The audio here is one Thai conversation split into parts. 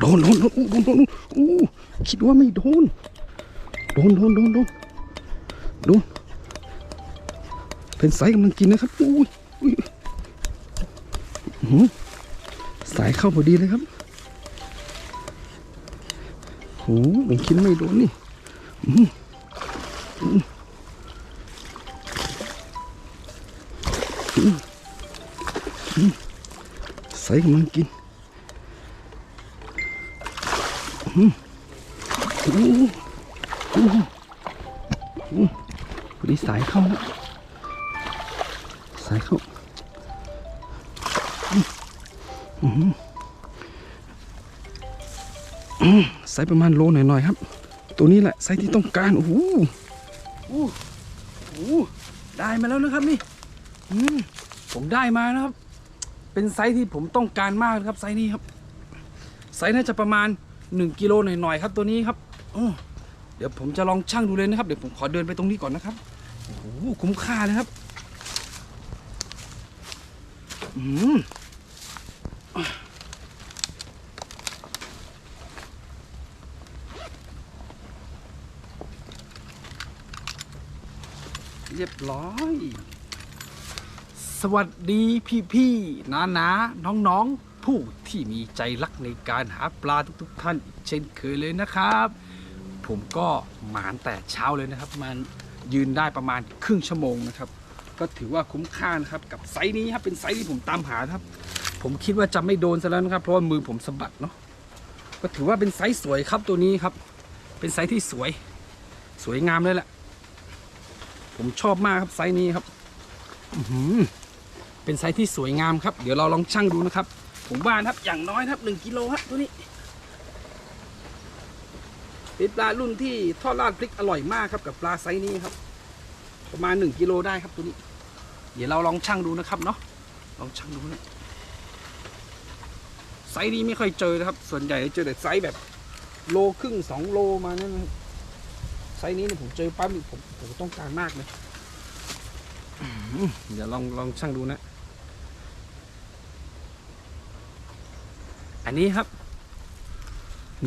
โดนโดนโดนโดนโดนอู้คิดว่าไม่โดน โดนโดนโดนโดนโดนเป็นสายกำลังกินนะครับอุ้ยอุ้ยสายเข้าพอดีเลยครับโหผมคิดไม่โดนนี่สายกำลังกิน พอดีสายเข้านะสายเข้าไซส์ประมาณโลหน่อยๆครับ ตัวนี้แหละไซส์ที่ต้องการโอ้โหโอ้โหได้มาแล้วนะครับนี่ผมได้มานะครับ เป็นไซส์ที่ผมต้องการมากนะครับไซส์นี้ครับ ไซส์น่าจะประมาณ 1กิโลหน่อยๆครับตัวนี้ครับเดี๋ยวผมจะลองชั่งดูเลยนะครับ เดี๋ยวผมขอเดินไปตรงนี้ก่อนนะครับโอ้โหคุ้มค่าเลยครับอืมเรียบร้อย สวัสดีพี่พี่ๆนานาน้องน้องๆ ผู้ที่มีใจรักในการหาปลาทุกๆ ท่านอีกเช่นเคยเลยนะครับ ผมก็หมานแต่เช้าเลยนะครับ มันยืนได้ประมาณครึ่งชั่วโมงนะครับ ก็ถือว่าคุ้มค่านะครับกับไซส์นี้ครับเป็นไซส์ที่ผมตามหาครับ ผมคิดว่าจะไม่โดนซะแล้วนะครับ เพราะว่ามือผมสะบัดเนาะก็ถือว่าเป็นไซส์สวยครับตัวนี้ครับ เป็นไซส์ที่สวย สวยงามเลยแหละผมชอบมากครับไซส์นี้ครับอืเป็นไซส์ที่สวยงามครับ เดี๋ยวเราลองชั่งดูนะครับ ผมว่านครับอย่างน้อยครับหนึ่งกิโลครับตัวนี้เป็นปลารุ่นที่ทอดราดพริกอร่อยมากครับกับปลาไซส์นี้ครับ ประมาณหนึ่งกิโลได้ครับตัวนี้ เดี๋ยวเราลองชั่งดูนะครับเนาะลองชั่งดูนะไซส์นี้ไม่ค่อยเจอนะครับ ส่วนใหญ่เจอแต่ไซส์แบบโลครึ่งสองโลมานั่นนะไซส์นี้เนี่ยผมเจอปั๊บผมผมต้องการมากเลยเดี๋ยวลองลองชั่งดูนะ อันนี้ครับ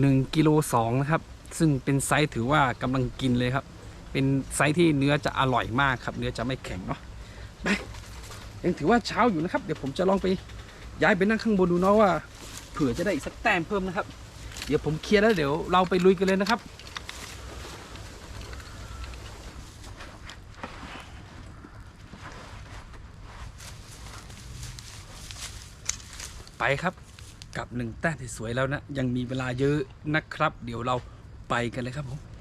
หนึ่งกิโลสองนะครับ ซึ่งเป็นไซส์ถือว่ากำลังกินเลยครับ เป็นไซส์ที่เนื้อจะอร่อยมากครับ เนื้อจะไม่แข็งเนาะไปยังถือว่าเช้าอยู่นะครับ เดี๋ยวผมจะลองไปย้ายไปนั่งข้างบนดูเนาะว่า เผื่อจะได้อีกสักแต้มเพิ่มนะครับ เดี๋ยวผมเคลียร์แล้วเดี๋ยวเราไปลุยกันเลยนะครับไปครับ กับหนึ่งแต้มที่สวยแล้วนะ ยังมีเวลาเยอะนะครับ เดี๋ยวเราไปกันเลยครับผม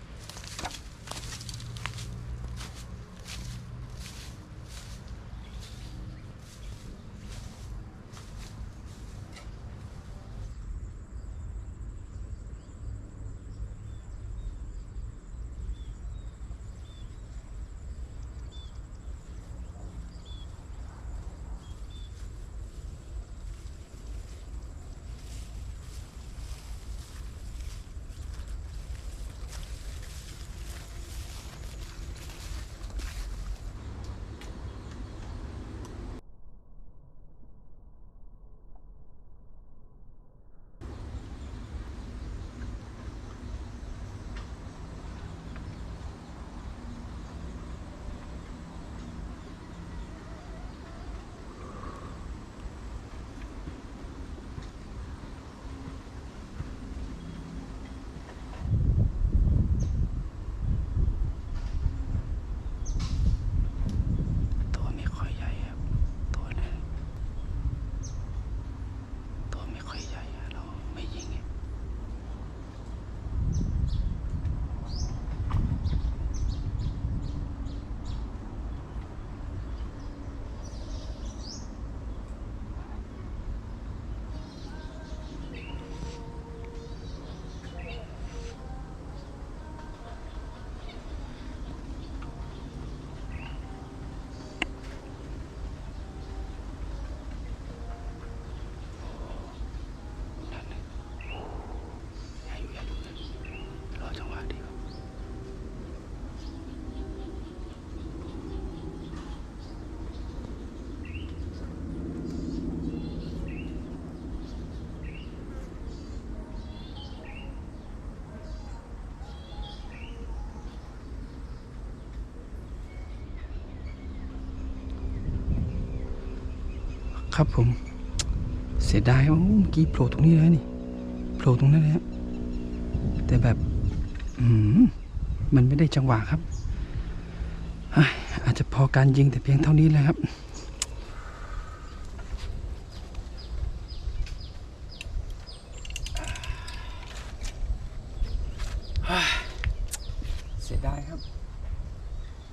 ครับผม เสียดายว่าเมื่อกี้โผล่ตรงนี้เลยนี่โผล่ตรงนั้นเลยฮะแต่แบบอืมมันไม่ได้จังหวะครับ อาจจะพอการยิงแต่เพียงเท่านี้เลยครับเสียดายครับ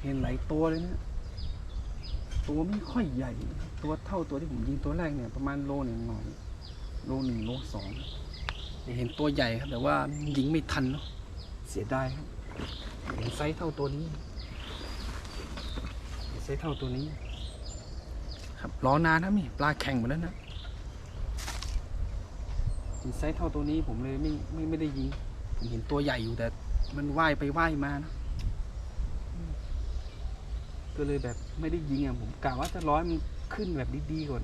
เห็นหลายตัวเลยนะ ตัวไม่ค่อยใหญ่ ตัว เท่าตัวที่ผมยิงตัวแรกเนี่ยประมาณโลหนึ่งหน่อยโลหนึ่งโลสองเห็นตัวใหญ่ครับแต่ว่ายิงไม่ทันเนาะเสียดายครับเห็นไซส์เท่าตัวนี้เห็นไซส์เท่าตัวนี้ ครับรอนานนะนี่ปลาแข่งหมดแล้วนะเห็นไซส์เท่าตัวนี้ผมเลยไม่ไม่ไม่ได้ยิงผมเห็นตัวใหญ่อยู่แต่มันว่ายไปว่ายมานะ ก็เลยแบบไม่ได้ยิงอะผมกะว่าจะร้อยมันขึ้นแบบดีๆก่อน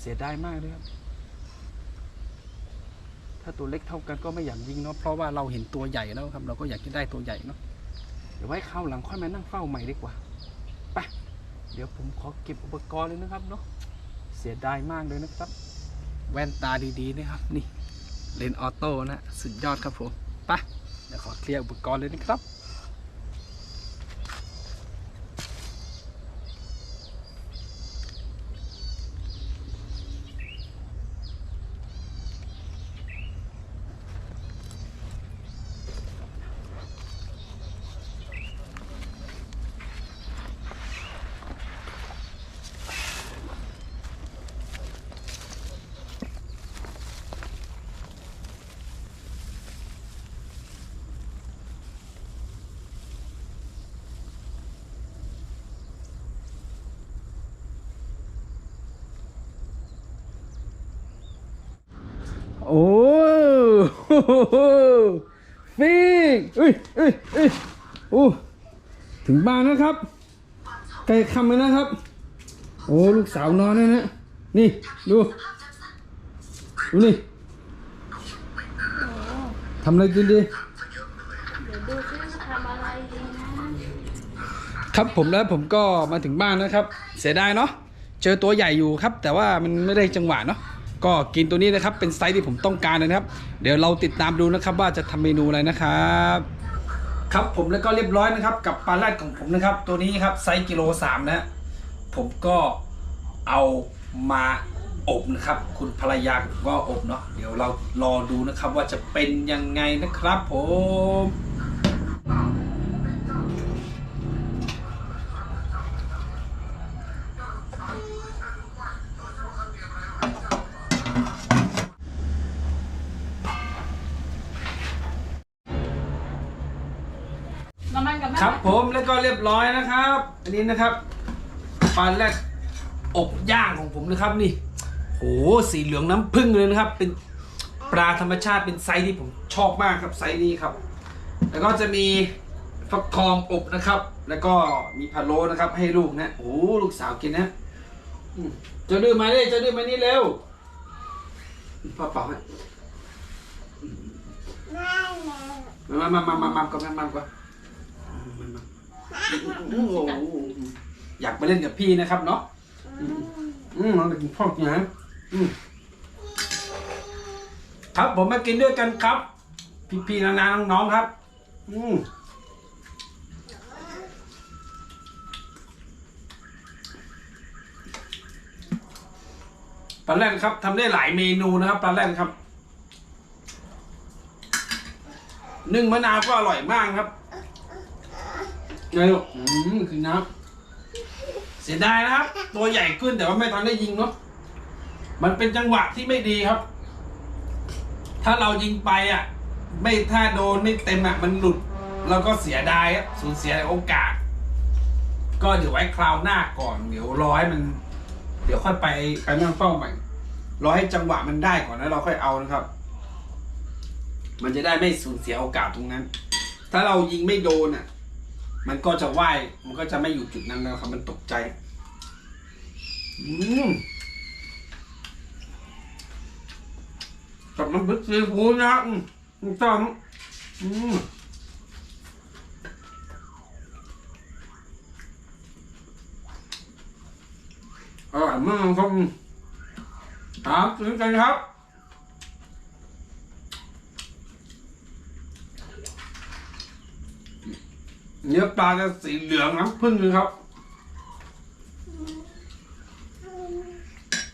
เสียดายมากเลยครับ ถ้าตัวเล็กเท่ากันก็ไม่อยากยิงเนาะเพราะว่าเราเห็นตัวใหญ่แล้วครับ เราก็อยากจะได้ตัวใหญ่เนาะเดี๋ยวไว้ข้าวหลังค่อยมานั่งเฝ้าใหม่ดีกว่าไปเดี๋ยวผมขอเก็บอุปกรณ์เลยนะครับเนาะเสียดายมากเลยนะครับ แว่นตาดีๆนะครับ นี่เลนออโต้นะสุดยอดครับผมไปเดี๋ยวขอเคลียร์อุปกรณ์เลยนะครับ อ้โหฟิกเอ้ยเอ้ยเอ้ยโอ้ถึงบ้านนะครับใกล้คำแล้วนะครับ โอ้ลูกสาวนอนแล้วนะนี่ดูดูนี่ทำอะไรกินดีดีครับผมแล้วผมก็มาถึงบ้านนะครับ เสียดายเนาะเจอตัวใหญ่อยู่ครับ แต่ว่ามันไม่ได้จังหวะเนาะ ก็กินตัวนี้นะครับเป็นไซส์ที่ผมต้องการนะครับ เดี๋ยวเราติดตามดูนะครับว่าจะทำเมนูอะไรนะครับครับผมแล้วก็เรียบร้อยนะครับกับปลาแรดของผมนะครับ ตัวนี้ครับไซส์กิโลสามนะผมก็เอามาอบนะครับ คุณภรรยาก็อบเนาะเดี๋ยวเรารอดูนะครับว่าจะเป็นยังไงนะครับผม ผมแล้วก็เรียบร้อยนะครับ อันนี้นะครับปลาแรดอบย่างของผมนะครับนี่โหสีเหลืองน้ำผึ้งเลยนะครับ เป็นปลาธรรมชาติเป็นไซส์ที่ผมชอบมากครับไซส์นี้ครับ แล้วก็จะมีฟักทองอบนะครับ แล้วก็มีพะโล้นะครับ ให้ลูกนะโอ้โหลูกสาวกินนะอืมเจะดื้อมาเลยเจะดื้อมานี่เร็วพ่อเป่าให้มามามามามาก่อนมามาก่อน โอ้โหอยากไปเล่นกับพี่นะครับเนาะอืมอืมาไปกินพ่อกินนะอืมครับผมมากินด้วยกันครับ พี่ๆนานาน้องๆครับ อืมปลาแรดครับทำได้หลายเมนูนะครับปลาแรดครับนึ่งมะนาวก็อร่อยมากครับ ไงลูกอืมคือน้ำเสียดายนะครับ ตัวใหญ่ขึ้นแต่ว่าไม่ทันได้ยิงเนาะมันเป็นจังหวะที่ไม่ดีครับ ถ้าเรายิงไปอะ ไม่ถ้าโดนไม่เต็มอะ มันหลุดเราก็เสียดายอะสูญเสียโอกาส ก็เดี๋ยวไว้คราวหน้าก่อน เดี๋ยวรอให้มัน เดี๋ยวค่อยไปไปนั่งเฝ้าใหม่รอให้จังหวะมันได้ก่อนแล้วเราค่อยเอานะครับ มันจะได้ไม่สูญเสียโอกาสตรงนั้น ถ้าเรายิงไม่โดนอะ มันก็จะว่ายมันก็จะไม่อยู่จุดนั้นแล้วครับ มันตกใจอืมกับน้ำพริกซีฟู้ดนะครับอืมอืมอืมอร่อยมากครับครับถึงกันครับ เนื้อปลาจะสีเหลืองน้ำผึ้งเลยครับ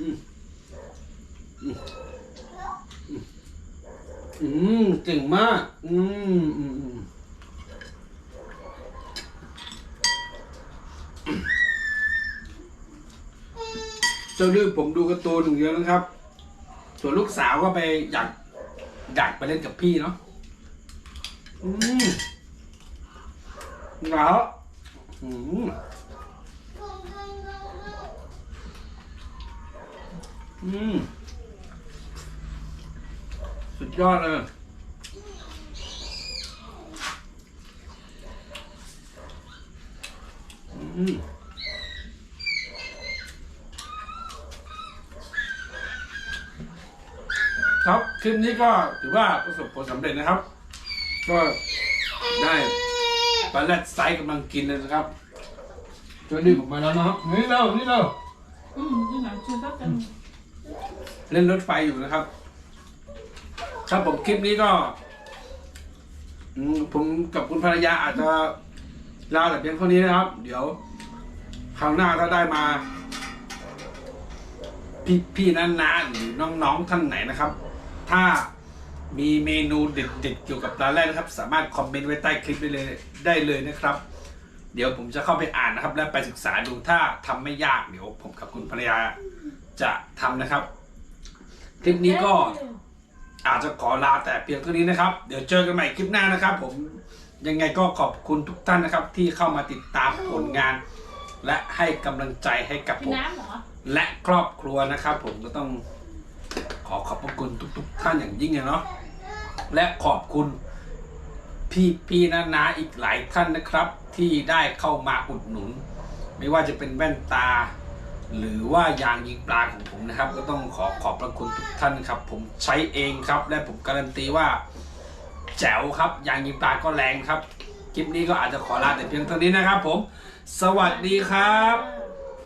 อืมอืมอืมเก่งมากอืมอืมอืมเจ้าดื้อผมดูการ์ตูนอย่างเดียวนะครับ ส่วนลูกสาวก็ไปอยากอยากไปเล่นกับพี่เนาะอืม หงาอืมอืมสุดยอดเลยอืมครับ คลิปนี้ก็ถือว่าประสบผลสำเร็จนะครับ ก็ได้ ปลาแรดไซส์กำลังกินเลยนะครับช่วยดึงออกมาแล้วนะครับนี่เร็วนี่เร็วอืมนี่หนังชื่อก็เป็นเล่นรถไฟอยู่นะครับ ครับผมคลิปนี้ก็อืมผมกับคุณภรรยาอาจจะลาแต่เพียงเท่านี้นะครับ เดี๋ยวคราวหน้าถ้าได้มา พี่พี่นันนาหรือน้องๆท่านไหนนะครับ ถ้า มีเมนูเด็ดๆเกี่ยวกับปลาแรดนะครับ สามารถคอมเมนต์ไว้ใต้คลิปได้เลยได้เลยนะครับ เดี๋ยวผมจะเข้าไปอ่านนะครับ และไปศึกษาดูถ้าทำไม่ยากเดี๋ยวผมกับคุณภรรยาจะทำนะครับ คลิปนี้ก็อาจจะขอลาแต่เพียงเท่านี้นะครับ เดี๋ยวเจอกันใหม่คลิปหน้านะครับ ผมยังไงก็ขอบคุณทุกท่านนะครับ ที่เข้ามาติดตามผลงาน และให้กำลังใจให้กับกิผนมน้ำเหรอและครอบครัวนะครับ ผมก็ต้องขอขอบพระคุณทุก ๆ ท่านอย่างยิ่งเลยเนาะ และขอบคุณพี่พี่นานาอีกหลายท่านนะครับ ที่ได้เข้ามาอุดหนุน ไม่ว่าจะเป็นแว่นตา หรือว่ายางยิงปลาของผมนะครับ ก็ต้องขอขอบพระคุณทุกท่านครับ ผมใช้เองครับ และผมการันตีว่าแจ๋วครับยางยิงปลาก็แรงครับคลิปนี้ก็อาจจะขอลาแต่เพียงเท่านี้นะครับผม สวัสดีครับ